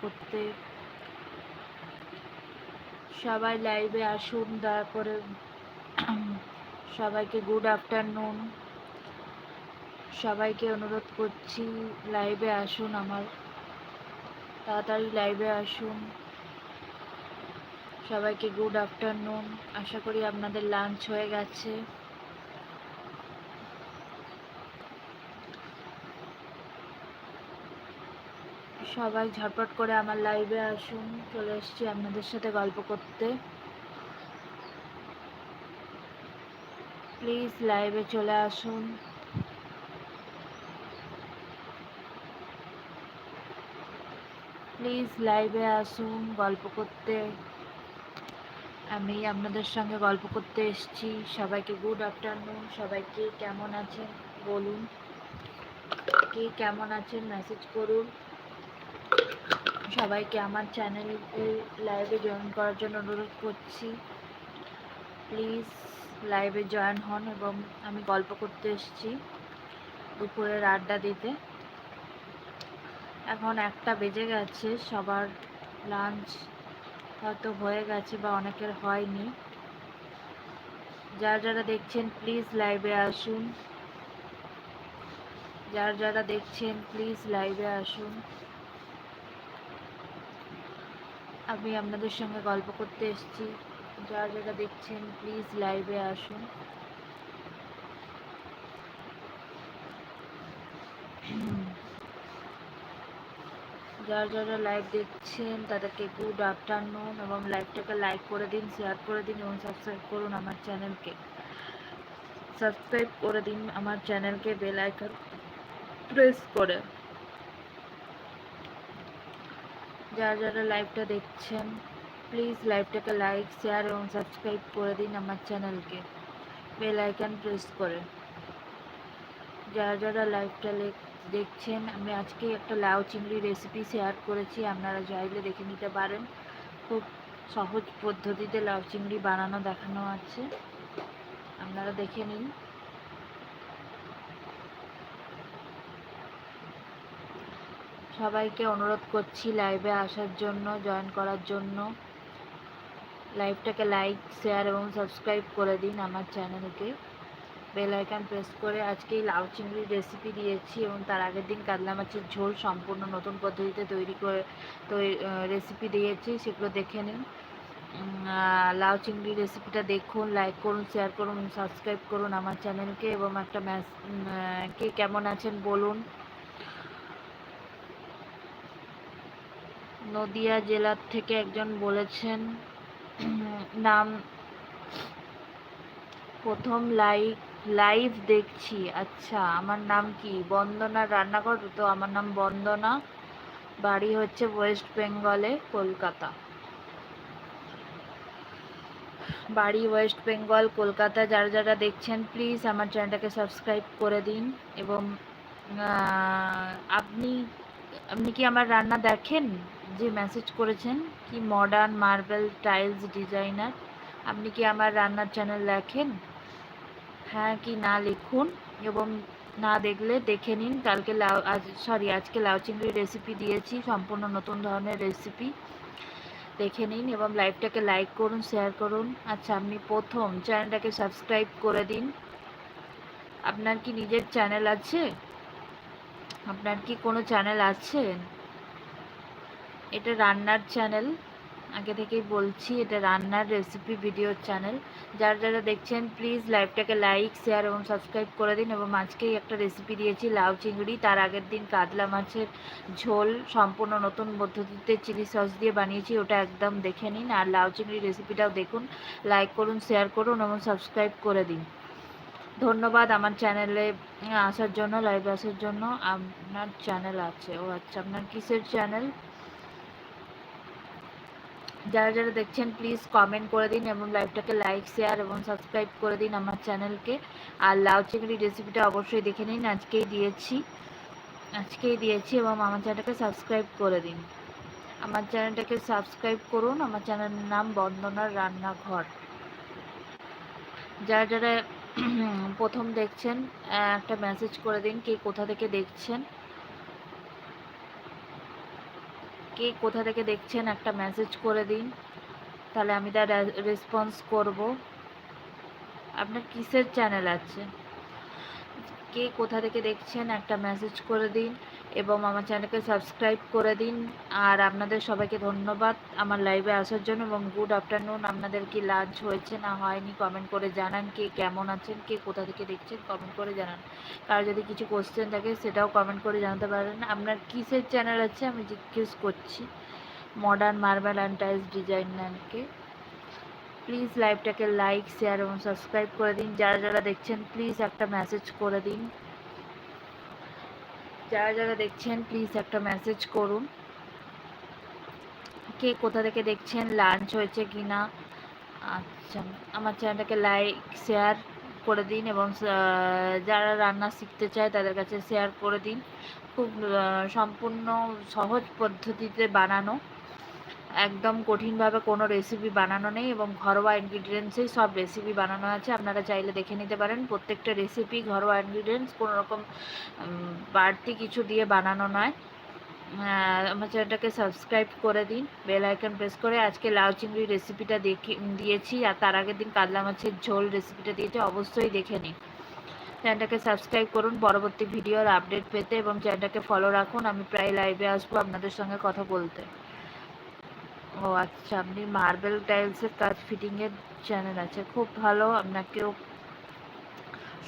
করতে। সবাই লাইভে আসুন দয়া করে সবাইকে গুড আফটারনুন সবাইকে অনুরোধ করছি লাইভে আসুন আমার। তাড়াতাড়ি লাইভে আসুন। সবাইকে গুড আফটারনুন আশা করি আপনাদের লাঞ্চ হয়ে গেছে। সবাই ঝটপট করে আমার লাইভে আসুন, চলে এসেছি আপনাদের সাথে গল্প করতে। প্লিজ লাইভে চলে আসুন। প্লিজ লাইভে আসুন গল্প করতে। আমি আপনাদের সঙ্গে গল্প করতে এসেছি। সবাইকে গুড আফটারনুন সবাইকে কেমন আছেন বলুন। কে কেমন আছেন মেসেজ করুন। সবাইকে আমার চ্যানেল লাইভে জয়েন করার জন্য অনুরোধ করছি। প্লিজ লাইভে জয়েন হন এবং আমি গল্প করতে এসেছি দুপুরের আড্ডা দিতে। এখন একটা বেজে গেছে, সবার লাঞ্চ হয়তো হয়ে গেছে বা অনেকের হয়নি। যারা যারা দেখছেন প্লিজ লাইভে আসুন। যারা যারা দেখছেন প্লিজ লাইভে আসুন। আমি আপনাদের সঙ্গে গল্প করতে এসেছি। যারা যারা দেখছেন প্লিজ লাইভে আসুন। যারা যারা লাইভ দেখছেন, তাদেরকে গুড আফটারনুন এবং লাইভটাকে লাইক করে দিন শেয়ার করে দিন এবং সাবস্ক্রাইব করুন আমার চ্যানেলকে সাবস্ক্রাইব করে দিন আমার চ্যানেলকে বেল আইকন প্রেস করে। যারা যারা লাইভটা দেখছেন প্লিজ লাইভটাকে লাইক শেয়ার এবং সাবস্ক্রাইব করে দিন আমার চ্যানেলকে বেল আইকন প্রেস করে। যারা যারা লাইভটা দেখছেন, আমি আজকে একটা লাউ চিংড়ি রেসিপি শেয়ার করেছি, আপনারা চাইলে দেখে নিতে পারেন। খুব সহজ পদ্ধতিতে লাউ চিংড়ি বানানো, দেখানো আছে। আপনারা দেখে নিন। সবাইকে অনুরোধ করছি লাইভে আসার জন্য জয়েন করার জন্য। লাইভটাকে লাইক শেয়ার এবং সাবস্ক্রাইব করে দিন আমার চ্যানেলকে বেল প্রেস করে আজকেই লাউ চিংড়ির রেসিপি দিয়েছি এবং তার আগের দিন কাতলা মাছের ঝোল সম্পূর্ণ নতুন পদ্ধতিতে তৈরি করে তৈরি রেসিপি দিয়েছি, সেগুলো দেখে নিন। লাউ চিংড়ি রেসিপিটা দেখুন লাইক করুন শেয়ার করুন সাবস্ক্রাইব করুন আমার চ্যানেলকে এবং একটা ম্যাস কে কেমন আছেন বলুন। নদিয়া জেলার থেকে একজন বলেছেন নাম, প্রথম লাইভ লাইভ দেখছি। আচ্ছা আমার নাম কি? বন্দনা রান্নাঘর? তো আমার নাম বন্দনা। বাড়ি হচ্ছে ওয়েস্ট বেঙ্গলে, কলকাতা। বাড়ি ওয়েস্ট বেঙ্গল, কলকাতা। যারা যারা দেখছেন প্লিজ আমার চ্যানেলটাকে সাবস্ক্রাইব করে দিন। এবং আপনি আপনি কি আমার রান্না দেখেন? যে মেসেজ করেছেন, কি মডার্ন মার্বেল টাইলস ডিজাইনার আপনি কি আমার রান্নার চ্যানেল দেখেন? হ্যাঁ কি না লিখুন এবং না দেখলে দেখে নিন। কালকে লাউ, আজ সরি আজকে লাউ চিংড়ির রেসিপি দিয়েছি, সম্পূর্ণ নতুন ধরনের রেসিপি দেখে নিন এবং লাইভটাকে লাইক করুন শেয়ার করুন। আচ্ছা আপনি প্রথম চ্যানেলটাকে সাবস্ক্রাইব করে দিন। আপনার কি নিজের চ্যানেল আছে? আপনার কি কোনো চ্যানেল আছে? এটা রান্নার চ্যানেল আগে থেকেই বলছি, এটা রান্নার রেসিপি ভিডিও চ্যানেল যারা যারা দেখছেন প্লিজ লাইভটাকে লাইক শেয়ার এবং সাবস্ক্রাইব করে দিন এবং আজকেই একটা রেসিপি দিয়েছি, লাউ চিংড়ি। তার আগের দিন কাতলা মাছের ঝোল, সম্পূর্ণ নতুন পদ্ধতিতে চিলি সস দিয়ে বানিয়েছি, ওটা একদম দেখে নিন। আর লাউ চিংড়ি রেসিপিটাও দেখুন লাইক করুন শেয়ার করুন এবং সাবস্ক্রাইব করে দিন। ধন্যবাদ আমার চ্যানেলে আসার জন্য লাইভে আসার জন্য। আপনার চ্যানেল আছে। ও আচ্ছা আপনার কিসের চ্যানেল যারা যারা দেখছেন প্লিজ কমেন্ট করে দিন এবং লাইভটাকে লাইক শেয়ার এবং সাবস্ক্রাইব করে দিন আমার চ্যানেলকে আর লাউ চিংড়ি রেসিপিটা অবশ্যই দেখে নিন। আজকেই দিয়েছি। আজকেই দিয়েছি এবং আমার চ্যানেলটাকে সাবস্ক্রাইব করে দিন। আমার চ্যানেলটাকে সাবস্ক্রাইব করুন। আমার চ্যানেলের নাম বন্দনার রান্নাঘর। যারা যারা প্রথম দেখছেন, একটা মেসেজ করে দিন কে কোথা থেকে দেখছেন। কে কোথা থেকে দেখছেন একটা মেসেজ করে দিন, তাহলে আমি তার রেসপন্স করব। আপনার কিসের চ্যানেল আছে? কে কোথা থেকে দেখছেন একটা মেসেজ করে দিন। এবং আমার চ্যানেলকে সাবস্ক্রাইব করে দিন। আর আপনাদের সবাইকে ধন্যবাদ আমার লাইভে আসার জন্য এবং গুড আফটারনুন। আপনাদের কি লাঞ্চ হয়েছে না হয়নি কমেন্ট করে জানান। কে কেমন আছেন, কে কোথা থেকে দেখছেন কমেন্ট করে জানান। কার যদি কিছু কোশ্চেন থাকে সেটাও কমেন্ট করে জানাতে পারেন। আপনার কিসের চ্যানেল আছে আমি জিজ্ঞেস করছি। মডার্ন মার্বেল অ্যান্ড টাইলস ডিজাইনারকে প্লিজ লাইভটাকে লাইক শেয়ার এবং সাবস্ক্রাইব করে দিন। যারা যারা দেখছেন প্লিজ একটা মেসেজ করে দিন। যারা যারা দেখছেন প্লিজ একটা মেসেজ করুন। কে কোথা থেকে দেখছেন লাঞ্চ হয়েছে কি না আচ্ছা আমার চ্যানেলটাকে লাইক শেয়ার করে দিন এবং যারা রান্না শিখতে চায় তাদের কাছে শেয়ার করে দিন। খুব সম্পূর্ণ সহজ পদ্ধতিতে বানানো। একদম কঠিনভাবে কোনো রেসিপি বানানো নেই এবং ঘরোয়া ইনগ্রিডিয়েন্টসেই সব রেসিপি বানানো আছে। আপনারা চাইলে দেখে নিতে পারেন, প্রত্যেকটা রেসিপি ঘরোয়া ইনগ্রিডিয়েন্টস কোনো রকম বাড়তি কিছু দিয়ে বানানো নয়। আমার চ্যানেলটাকে সাবস্ক্রাইব করে দিন বেল আইকন প্রেস করে। আজকে লাউ চিংড়ি রেসিপিটা দেখি, দিয়েছি আর তার আগের দিন কাতলা মাছের ঝোল রেসিপিটা দিয়েছি, অবশ্যই দেখে নিন। চ্যানেলটাকে সাবস্ক্রাইব করুন, পরবর্তী ভিডিওর আপডেট পেতে এবং চ্যানেলটাকে ফলো রাখুন। আমি প্রায় লাইভে আসব আপনাদের সঙ্গে কথা বলতে। ও আচ্ছা আপনি মার্বেল টাইলসের কাজ ফিটিংয়ের চ্যানেল আছে। খুব ভালো, আপনাকেও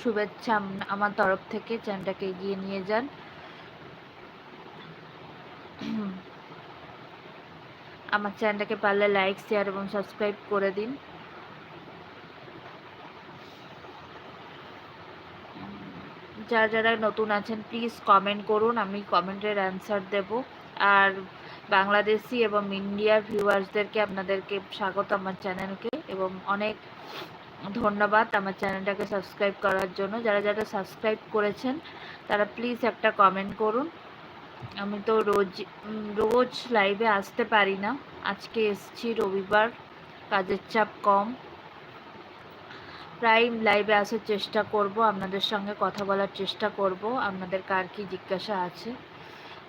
শুভেচ্ছা। আমার তরফ থেকে চ্যানেলটাকে এগিয়ে নিয়ে যান। আমার চ্যানেলটাকে পারলে লাইক শেয়ার এবং সাবস্ক্রাইব করে দিন। যারা যারা নতুন আছেন প্লিজ কমেন্ট করুন, আমি কমেন্টের অ্যান্সার দেব। আর বাংলাদেশি এবং ইন্ডিয়ার ভিউয়ার্সদেরকে আপনাদেরকে স্বাগত আমার চ্যানেলকে এবং অনেক ধন্যবাদ আমার চ্যানেলটাকে সাবস্ক্রাইব করার জন্য। যারা যারা সাবস্ক্রাইব করেছেন, তারা প্লিজ একটা কমেন্ট করুন। আমি তো রোজ রোজ লাইভে আসতে পারি না। আজকে এসছি রবিবার, কাজের চাপ কম। প্রায় লাইভে আসার চেষ্টা করব, আপনাদের সঙ্গে কথা বলার চেষ্টা করব, আপনাদের কার কি জিজ্ঞাসা আছে।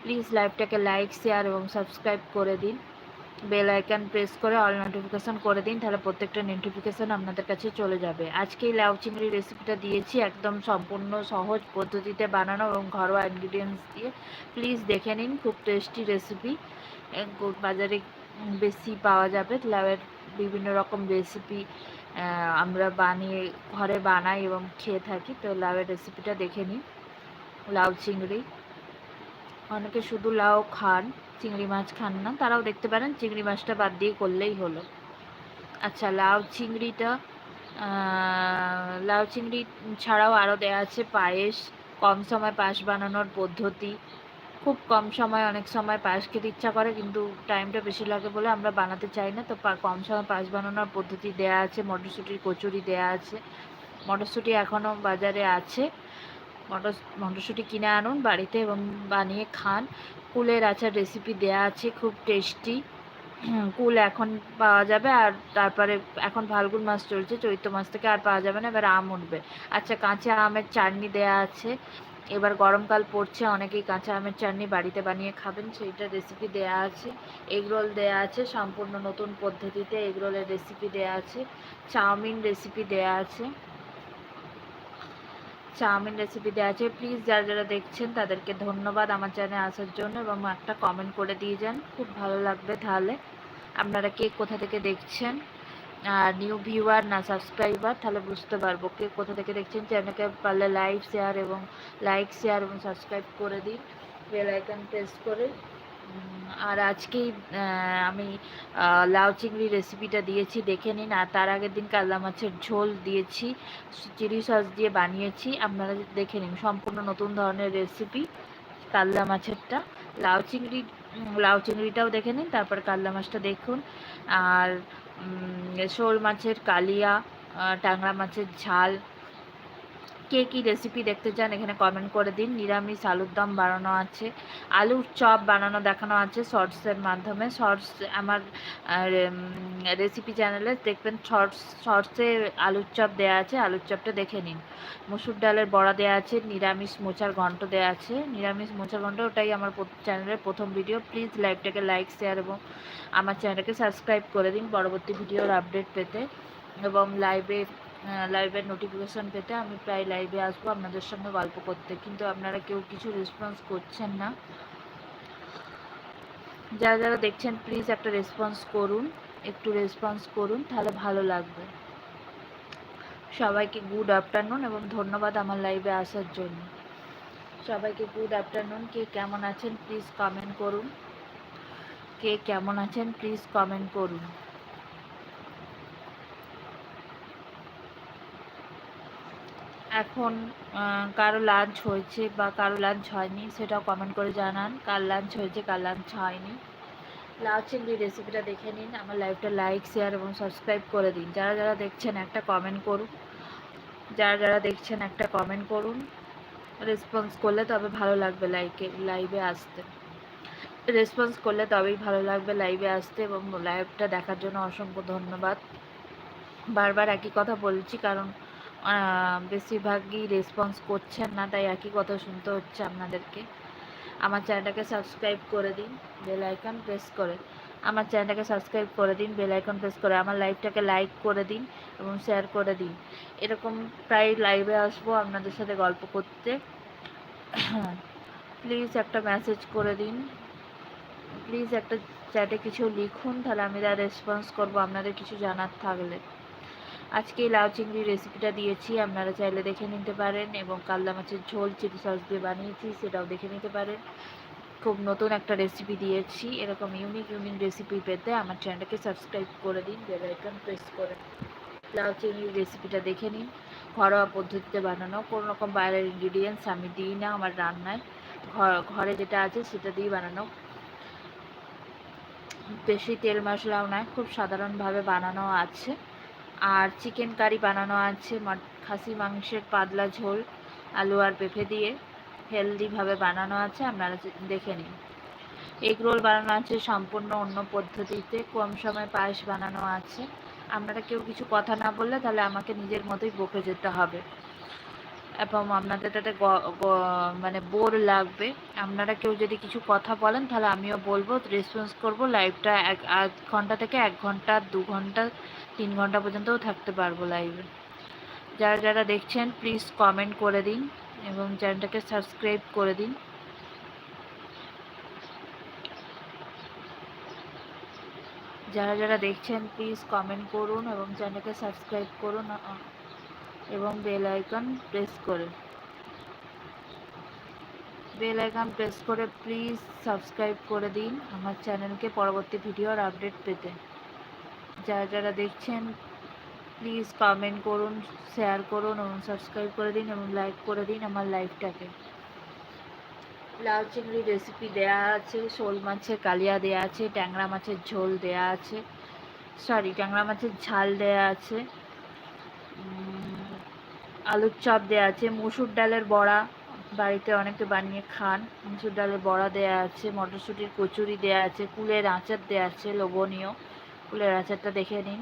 প্লিজ লাইভটাকে লাইক শেয়ার এবং সাবস্ক্রাইব করে দিন। বেল আইকন প্রেস করে অল নোটিফিকেশান করে দিন, তাহলে প্রত্যেকটা নোটিফিকেশান আপনাদের কাছে চলে যাবে। আজকে এই লাউ চিংড়ি রেসিপিটা দিয়েছি, একদম সম্পূর্ণ সহজ পদ্ধতিতে বানানো এবং ঘরোয়া ইনগ্রিডিয়েন্টস দিয়ে। প্লিজ দেখে নিন, খুব টেস্টি রেসিপি বাজারে বেশি পাওয়া যাবে। লাউয়ের বিভিন্ন রকম রেসিপি আমরা বানিয়ে, ঘরে বানাই এবং খেয়ে থাকি। তো লাউয়ের রেসিপিটা দেখে নিন, লাউ চিংড়ি। অনেকে শুধু লাউ খান, চিংড়ি মাছ খান না, তারাও দেখতে পারেন চিংড়ি মাছটা বাদ দিয়ে করলেই হলো। আচ্ছা লাউ চিংড়িটা লাউ চিংড়ি ছাড়াও আরও দেওয়া আছে পায়েস, কম সময় পায়েস বানানোর পদ্ধতি। খুব কম সময়, অনেক সময় পায়েস খেতে ইচ্ছা করে, কিন্তু টাইমটা বেশি লাগে বলে আমরা বানাতে চাই না। তো কম সময় পায়েস বানানোর পদ্ধতি দেয়া আছে, মটরশুঁটির কচুরি দেয়া আছে। মটরশুঁটি এখনও বাজারে আছে। মটর মটরশুঁটি কিনে আনুন বাড়িতে এবং বানিয়ে খান। কুলের আচার রেসিপি দেয়া আছে, খুব টেস্টি কুল এখন পাওয়া যাবে আর তারপরে এখন ফাল্গুন মাস চলছে, চৈত্র মাস থেকে আর পাওয়া যাবে না, এবার আম উঠবে। আচ্ছা কাঁচা আমের চাটনি দেয়া আছে। এবার গরমকাল পড়ছে, অনেকেই কাঁচা আমের চাটনি বাড়িতে বানিয়ে খাবেন, সেইটা রেসিপি দেয়া আছে। এগরোল দেয়া আছে, সম্পূর্ণ নতুন পদ্ধতিতে এগরোলের রেসিপি দেয়া আছে। চাউমিন রেসিপি দেয়া আছে। চাউমিন রেসিপি দেওয়া আছে। প্লিজ যারা যারা দেখছেন, তাদেরকে ধন্যবাদ আমার চ্যানেলে আসার জন্য এবং একটা কমেন্ট করে দিয়ে যান। খুব ভালো লাগবে তাহলে। আপনারা কে কোথা থেকে দেখছেন? আর নিউ ভিউয়ার না সাবস্ক্রাইবার তাহলে বুঝতে পারব কে কোথা থেকে দেখছেন। চ্যানেলকে পারলে লাইভ শেয়ার এবং লাইক শেয়ার এবং সাবস্ক্রাইব করে দিন। বেল আইকন প্রেস করে আর আজকেই আমি লাউ চিংড়ি রেসিপিটা দিয়েছি, দেখে নিন। আর তার আগের দিন কাতলা মাছের ঝোল দিয়েছি, চিলি সস দিয়ে বানিয়েছি। আপনারা দেখে নিন, সম্পূর্ণ নতুন ধরনের রেসিপি কাতলা মাছেরটা। লাউ চিংড়ি লাউ চিংড়িটাও দেখে নিন, তারপর কাতলা মাছটা দেখুন। আর শোল মাছের কালিয়া ট্যাংরা মাছের ঝাল কে কী রেসিপি দেখতে চান, এখানে কমেন্ট করে দিন। নিরামিষ আলুর দম বানানো আছে, আলুর চপ বানানো, দেখানো আছে শর্টসের মাধ্যমে। শর্টস আমার রেসিপি চ্যানেলে দেখবেন শর্টস শর্টসে আলুর চপ দেওয়া আছে, আলুর চপটা দেখে নিন। মুসুর ডালের বড়া দেওয়া আছে, নিরামিষ মোচার ঘন্ট দেওয়া আছে। নিরামিষ মোচার ঘন্ট, ওটাই আমার চ্যানেলের প্রথম ভিডিও প্লিজ লাইভটাকে লাইক শেয়ার এবং আমার চ্যানেলটাকে সাবস্ক্রাইব করে দিন পরবর্তী ভিডিওর আপডেট পেতে। এবং লাইভে লাইভের নোটিফিকেশান পেতে আমি প্রায় লাইভে আসব আপনাদের সঙ্গে গল্প করতে। কিন্তু আপনারা কেউ কিছু রেসপন্স করছেন না। যারা যারা দেখছেন প্লিজ একটা রেসপন্স করুন। একটু রেসপন্স করুন, তাহলে ভালো লাগবে। সবাইকে গুড আফটারনুন এবং ধন্যবাদ আমার লাইভে আসার জন্য। সবাইকে গুড আফটারনুন কে কেমন আছেন প্লিজ কমেন্ট করুন। কে কেমন আছেন প্লিজ কমেন্ট করুন। এখন কারও লাঞ্চ হয়েছে বা কারও লাঞ্চ হয়নি সেটা কমেন্ট করে জানান। কার লাঞ্চ হয়েছে, কার লাঞ্চ হয়নি। লাউ চিংড়ি রেসিপিটা দেখে নিন, আমার লাইভটা লাইক শেয়ার এবং সাবস্ক্রাইব করে দিন। যারা যারা দেখছেন একটা কমেন্ট করুন, যারা যারা দেখছেন একটা কমেন্ট করুন রেসপন্স করলে তবে ভালো লাগবে লাইকে লাইভে আসতে। রেসপন্স করলে তবেই ভালো লাগবে লাইভে আসতে এবং লাইভটা দেখার জন্য অসংখ্য ধন্যবাদ। বারবার একই কথা বলছি, কারণ বেশিরভাগই রেসপন্স করছেন না, তাই একই কথা শুনতে হচ্ছে আপনাদেরকে। আমার চ্যানেলটাকে সাবস্ক্রাইব করে দিন বেল আইকন প্রেস করে। আমার চ্যানেলটাকে সাবস্ক্রাইব করে দিন বেল আইকন প্রেস করে। আমার লাইভটাকে লাইক করে দিন এবং শেয়ার করে দিন। এরকম প্রায় লাইভে আসব আপনাদের সাথে গল্প করতে। প্লিজ একটা মেসেজ করে দিন। প্লিজ একটা চ্যাটে কিছু লিখুন, তাহলে আমি তার রেসপন্স করব। আপনাদের কিছু জানার থাকলে। আজকে লাউ চিংড়ি রেসিপিটা দিয়েছি, আপনারা চাইলে দেখে নিতে পারেন এবং কাল্লা মাছের ঝোল, চিলি সস দিয়ে বানিয়েছি, সেটাও দেখে নিতে পারেন। খুব নতুন একটা রেসিপি দিয়েছি, এরকম ইউনিক ইউনিক রেসিপি পেতে আমার চ্যানেলটাকে সাবস্ক্রাইব করে দিন বেল প্রেস করে লাউ চিংড়ির রেসিপিটা দেখে নিন, ঘরোয়া পদ্ধতিতে বানানো, কোনো রকম বাইরের ইনগ্রিডিয়েন্টস আমি দিই না আমার রান্নায়। ঘরে যেটা আছে সেটা দিয়েই বানানো। বেশি তেল মশলাও নয়, খুব সাধারণভাবে বানানো আছে। আর চিকেন কারি বানানো আছে খাসি মাংসের পাতলা ঝোল, আলু আর পেঁপে দিয়ে। হেলদিভাবে বানানো আছে, আপনারা দেখে নিন। এগ রোল বানানো আছে, সম্পূর্ণ অন্য পদ্ধতিতে, কম সময়ে পায়েস বানানো আছে। আপনারা কেউ কিছু কথা না বললে তাহলে আমাকে নিজের মতোই বকে যেতে হবে। এবং আপনাদের তাতে মানে বোর লাগবে। আপনারা কেউ যদি কিছু কথা বলেন তাহলে আমিও বলব রেসপন্স করব। লাইভটা এক আধ ঘণ্টা থেকে এক ঘণ্টা, দু ঘণ্টা তিন ঘণ্টা পর্যন্তও থাকতে পারব লাইভে যারা যারা দেখছেন প্লিজ কমেন্ট করে দিন এবং চ্যানেলটাকে সাবস্ক্রাইব করে দিন। যারা যারা দেখছেন প্লিজ কমেন্ট করুন এবং চ্যানেলকে সাবস্ক্রাইব করুন এবং বেল আইকন প্রেস করে। বেল আইকন প্রেস করে প্লিজ সাবস্ক্রাইব করে দিন আমার চ্যানেলকে পরবর্তী ভিডিওর আপডেট পেতে। যারা যারা দেখছেন প্লিজ কমেন্ট করুন শেয়ার করুন এবং সাবস্ক্রাইব করে দিন এবং লাইক করে দিন আমার লাইফটাকে লাউ চিংড়ি রেসিপি দেয়া আছে, শোল মাছের কালিয়া দেয়া আছে, ট্যাংরা মাছের ঝোল দেয়া আছে সরি ট্যাংরা মাছের ঝাল দেয়া আছে আলুর চপ দেওয়া আছে, মুসুর ডালের বড়া, বাড়িতে অনেকে বানিয়ে খান, মুসুর ডালের বড়া দেওয়া আছে, মটরশুঁটির কচুরি দেওয়া আছে, কুলের আচার দেওয়া আছে, লোভনীয়। কুলের আচারটা দেখে নিন।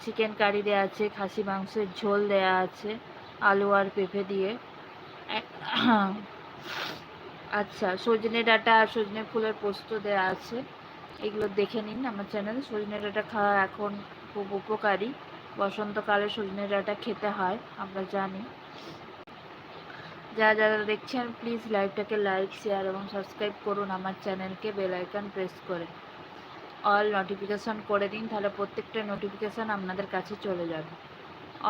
চিকেন কারি দেওয়া আছে, খাসি মাংসের ঝোল দেওয়া আছে, আলু আর পেঁপে দিয়ে। আচ্ছা সজনে ডাঁটা আর সজনে ফুলের পোস্ত দেওয়া আছে। এগুলো দেখে নিন আমার চ্যানেল সজনে ডাঁটা খাওয়া এখন খুব উপকারী। বসন্তকালে সজনে ডাঁটা খেতে হয়, আমরা জানি। যারা যারা দেখছেন প্লিজ লাইভটাকে লাইক শেয়ার এবং সাবস্ক্রাইব করুন আমার চ্যানেলকে বেল আইকন প্রেস করে। অল নোটিফিকেশান করে দিন, তাহলে প্রত্যেকটা নোটিফিকেশান আপনাদের কাছে চলে যাবে।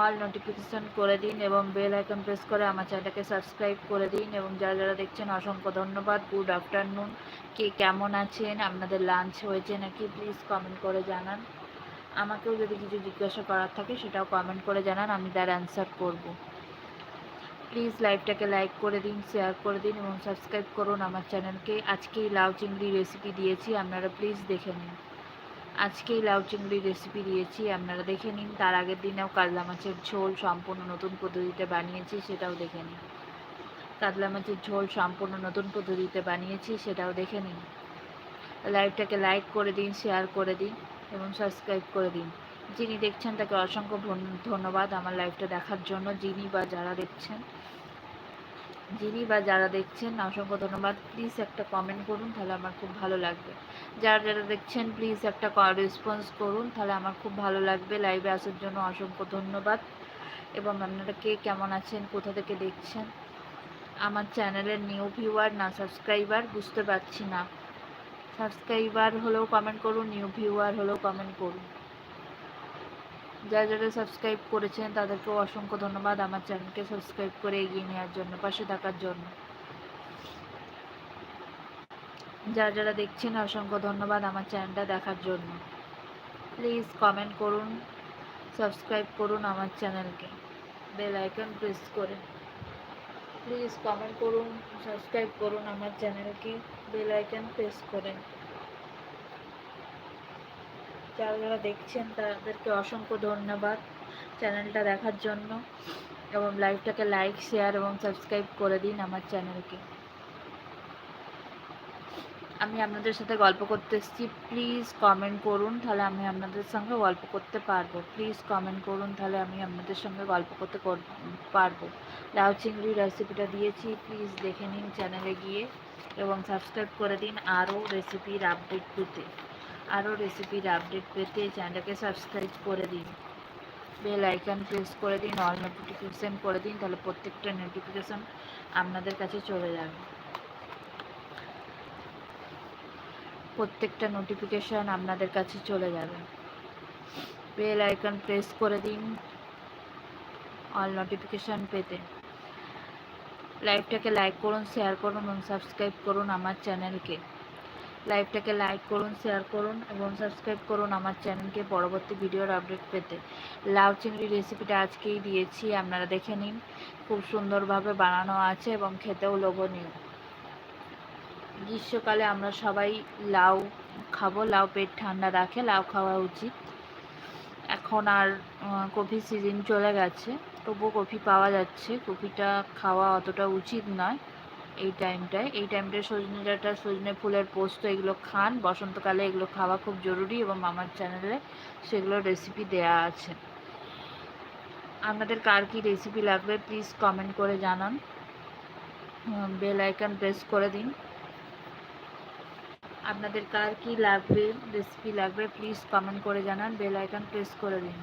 অল নোটিফিকেশান করে দিন এবং বেল আইকন প্রেস করে আমার চ্যানেলটাকে সাবস্ক্রাইব করে দিন এবং যারা যারা দেখছেন, অসংখ্য ধন্যবাদ। গুড আফটারনুন কে কেমন আছেন? আপনাদের লাঞ্চ হয়েছে নাকি? প্লিজ কমেন্ট করে জানান। আমাকেও যদি কিছু জিজ্ঞাসা করার থাকে, সেটাও কমেন্ট করে জানান, আমি তার অ্যান্সার করব। প্লিজ লাইভটাকে লাইক করে দিন শেয়ার করে দিন এবং সাবস্ক্রাইব করুন আমার চ্যানেলকে আজকেই লাউ চিংড়ি রেসিপি দিয়েছি, আপনারা প্লিজ দেখে নিন। আজকেই লাউ চিংড়ি রেসিপি দিয়েছি, আপনারা দেখে নিন। তার আগের দিনেও কাতলা মাছের ঝোল সম্পূর্ণ নতুন পদ্ধতিতে বানিয়েছি, সেটাও দেখে নিন। কাতলা মাছের ঝোল সম্পূর্ণ নতুন পদ্ধতিতে বানিয়েছি, সেটাও দেখে নিন। লাইভটাকে লাইক করে দিন শেয়ার করে দিন এবং সাবস্ক্রাইব করে দিন। যিনি দেখছেন তাকে অসংখ্য ধন্য- ধন্যবাদ আমার লাইভটা দেখার জন্য। যিনি বা যারা দেখছেন যিনি বা যারা দেখছেন, অসংখ্য ধন্যবাদ। প্লিজ একটা কমেন্ট করুন, তাহলে আমার খুব ভালো লাগবে। যারা যারা দেখছেন প্লিজ একটা রেসপন্স করুন, তাহলে আমার খুব ভালো লাগবে। লাইভে আসার জন্য অসংখ্য ধন্যবাদ। এবং আপনারা কে কেমন আছেন, কোথা থেকে দেখছেন? আমার চ্যানেলের নিউ ভিউয়ার না সাবস্ক্রাইবার বুঝতে পারছি না। সাবস্ক্রাইবার হলেও কমেন্ট করুন নিউ ভিউয়ার হলেও কমেন্ট করুন। যারা যারা সাবস্ক্রাইব করেছেন, তাদেরকেও অসংখ্য ধন্যবাদ আমার চ্যানেলকে সাবস্ক্রাইব করে এগিয়ে নেওয়ার জন্য, পাশে থাকার জন্য। যারা যারা দেখছেন, অসংখ্য ধন্যবাদ আমার চ্যানেলটা দেখার জন্য। প্লিজ কমেন্ট করুন সাবস্ক্রাইব করুন আমার চ্যানেলকে বেল আইকন প্রেস করে। প্লিজ কমেন্ট করুন সাবস্ক্রাইব করুন আমার চ্যানেলকে বেল আইকন প্রেস করে। যারা যারা দেখছেন, তাদেরকে অসংখ্য ধন্যবাদ চ্যানেলটা দেখার জন্য। এবং লাইভটাকে লাইক, শেয়ার এবং সাবস্ক্রাইব করে দিন আমার চ্যানেলকে। আমি আপনাদের সাথে গল্প করতে এসেছি। প্লিজ কমেন্ট করুন, তাহলে আমি আপনাদের সঙ্গে গল্প করতে পারব। প্লিজ কমেন্ট করুন, তাহলে আমি আপনাদের সঙ্গে গল্প করতে কর- পারব। লাউ চিংড়ি রেসিপিটা দিয়েছি, প্লিজ দেখে নিন চ্যানেলে গিয়ে। এবং সাবস্ক্রাইব করে দিন আরও রেসিপির আপডেট পেতে। আরও রেসিপির আপডেট পেতে চ্যানেলকে সাবস্ক্রাইব করে দিন। বেল আইকন প্রেস করে দিন অল নোটিফিকেশান করে দিন, তাহলে প্রত্যেকটা নোটিফিকেশান আপনাদের কাছে চলে যাবে। প্রত্যেকটা নোটিফিকেশান আপনাদের কাছে চলে যাবে। বেল আইকন প্রেস করে দিন অল নোটিফিকেশান পেতে। লাইভটাকে লাইক করুন শেয়ার করুন এবং সাবস্ক্রাইব করুন আমার চ্যানেলকে লাইভটাকে লাইক করুন, শেয়ার করুন এবং সাবস্ক্রাইব করুন আমার চ্যানেলকে পরবর্তী ভিডিওর আপডেট পেতে। লাউ চিংড়ি রেসিপিটা আজকেই দিয়েছি, আপনারা দেখে নিন। খুব সুন্দরভাবে বানানো আছে এবং খেতেও লোভনীয়। গ্রীষ্মকালে আমরা সবাই লাউ খাব, লাউ পেট ঠান্ডা রাখে, লাউ খাওয়া উচিত। এখন আর কফি সিজন চলে গেছে, তবুও কফি পাওয়া যাচ্ছে, কফিটা খাওয়া অতটা উচিত নয়। এই টাইমটায় এই টাইমটায় সজনে ডাঁটা, সজনে ফুলের পোস্ত এগুলো খান। বসন্তকালে এগুলো খাওয়া খুব জরুরি এবং আমার চ্যানেলে সেগুলোর রেসিপি দেয়া আছে। আপনাদের কার কী রেসিপি লাগবে প্লিজ কমেন্ট করে জানান। বেল আইকন প্রেস করে দিন। আপনাদের কার কি লাগবে রেসিপি লাগবে প্লিজ কমেন্ট করে জানান। বেল আইকন প্রেস করে দিন।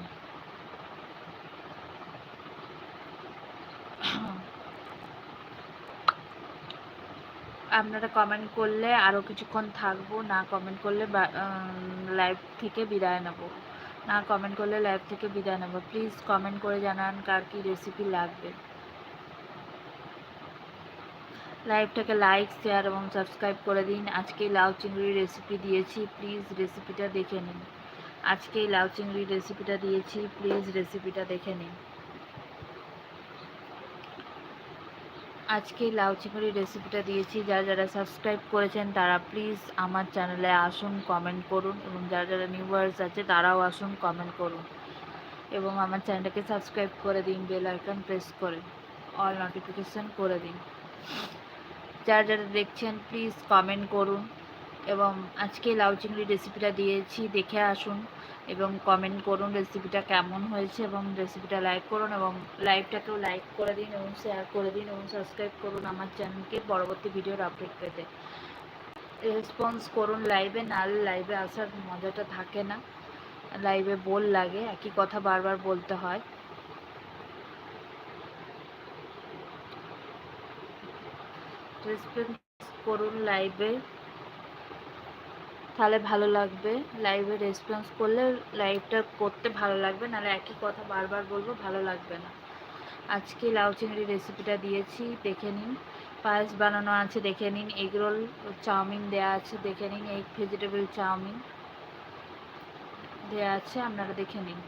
আপনারা কমেন্ট করলে আরও কিছুক্ষণ থাকব, না কমেন্ট করলে লাইভ থেকে বিদায় নেব। না কমেন্ট করলে লাইভ থেকে বিদায় নেব। প্লিজ কমেন্ট করে জানান কার কি রেসিপি লাগবে। লাইভটাকে লাইক শেয়ার এবং সাবস্ক্রাইব করে দিন। আজকে লাউ চিংড়ি রেসিপি দিয়েছি। প্লিজ রেসিপিটা দেখে নিন। আজকেই লাউ চিংড়ি রেসিপিটা দিয়েছি। প্লিজ রেসিপিটা দেখে নিন। আজকে লাউ চিংড়ি রেসিপিটা দিয়েছি। যারা যারা সাবস্ক্রাইব করেছেন, তারা প্লিজ আমার চ্যানেলে আসুন কমেন্ট করুন এবং যারা যারা নিউয়ার্স আছে, তারাও আসুন কমেন্ট করুন এবং আমার চ্যানেলটাকে সাবস্ক্রাইব করে দিন বেল আইকন প্রেস করে অল নোটিফিকেশান করে দিন। যারা যারা দেখছেন প্লিজ কমেন্ট করুন। এবং আজকে লাউ চিংড়ি রেসিপিটা দিয়েছি, দেখে আসুন এবং কমেন্ট করুন রেসিপিটা কেমন হয়েছে এবং রেসিপিটা লাইক করুন এবং লাইভটাকেও লাইক করে দিন এবং শেয়ার করে দিন এবং সাবস্ক্রাইব করুন আমার চ্যানেলকে পরবর্তী ভিডিওর আপডেট পেতে। রেসপন্স করুন লাইভে নাহলে লাইভে আসার মজাটা থাকে না। লাইভে বল লাগে, একই কথা বারবার বলতে হয়। রেসপন্স করুন লাইভে তাহলে ভালো লাগবে। লাইভে রেসপন্স করলে লাইভটা করতে ভালো লাগবে, নাহলে একই কথা বারবার বলব, ভালো লাগবে না। আজকে লাউ চিংড়ি রেসিপিটা দিয়েছি, দেখে নিন। পায়েস বানানো আছে, দেখে নিন। এগরোল চাউমিন দেয়া আছে, দেখে নিন। এগ ভেজিটেবল চাউমিন দেয়া আছে, আপনারা দেখে নিন।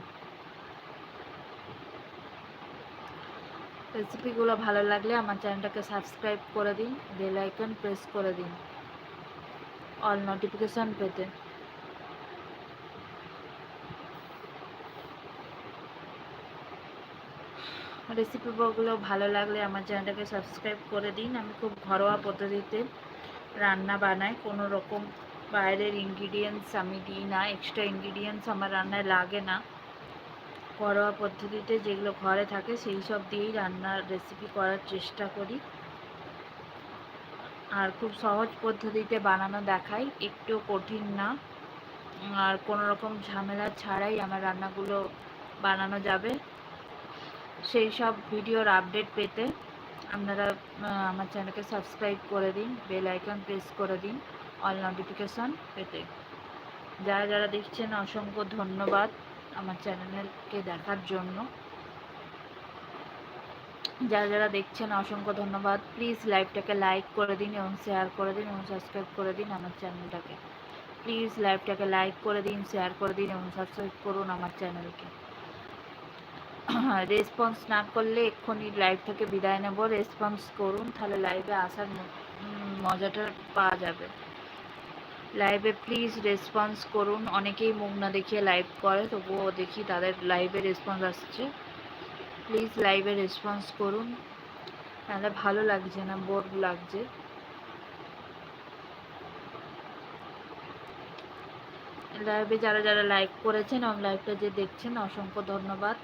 রেসিপিগুলো ভালো লাগলে আমার চ্যানেলটাকে সাবস্ক্রাইব করে দিন বেল আইকন প্রেস করে দিন। অল নোটিফিকেশান পেতে রেসিপিগুলো ভালো লাগলে আমার চ্যানেলটাকে সাবস্ক্রাইব করে দিন। আমি খুব ঘরোয়া পদ্ধতিতে রান্না বানাই। কোনো রকম বাইরের ইনগ্রিডিয়েন্টস আমি দিই না। এক্সট্রা ইনগ্রিডিয়েন্টস আমার রান্নায় লাগে না। ঘরোয়া পদ্ধতিতে যেগুলো ঘরে থাকে, সেই সব দিয়েই রান্নার রেসিপি করার চেষ্টা করি। আর খুব সহজ পদ্ধতিতে বানানো দেখাই, একটু কঠিন না। আর কোনো রকম ঝামেলা ছাড়াই আমার রান্নাগুলো বানানো যাবে। সেই সব ভিডিওর আপডেট পেতে আপনারা আমার চ্যানেলকে সাবস্ক্রাইব করে দিন, বেল আইকন প্রেস করে দিন, অল নোটিফিকেশন পেতে। যারা যারা দেখছেন, অসংখ্য ধন্যবাদ আমার চ্যানেলকে দেখার জন্য। যারা যারা দেখছেন, অসংখ্য ধন্যবাদ। প্লিজ লাইভটাকে লাইক করে দিন এবং শেয়ার করে দিন এবং সাবস্ক্রাইব করে দিন আমার চ্যানেলটাকে প্লিজ লাইভটাকে লাইক করে দিন শেয়ার করে দিন এবং সাবস্ক্রাইব করুন আমার চ্যানেলকে রেসপন্স না করলে এক্ষুনি লাইভ থেকে বিদায় নেব। রেসপন্স করুন, তাহলে লাইভে আসার মজাটা পাওয়া যাবে। লাইভে প্লিজ রেসপন্স করুন। অনেকেই মুখ না দেখিয়ে লাইভ করে, তবুও দেখি তাদের লাইভে রেসপন্স আসছে। প্লিজ লাইভে রেসপন্স করুন। তাহলে ভালো লাগছে না বোর লাগছে। লাইভে যারা যারা লাইক করেছেন এবং লাইভটা যে দেখছেন, অসংখ্য ধন্যবাদ।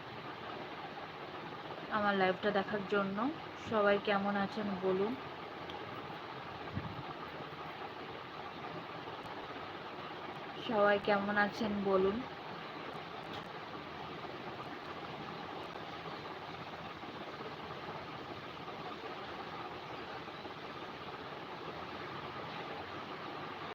আমার লাইভটা দেখার জন্য। সবাই কেমন আছেন বলুন। সবাই কেমন আছেন বলুন।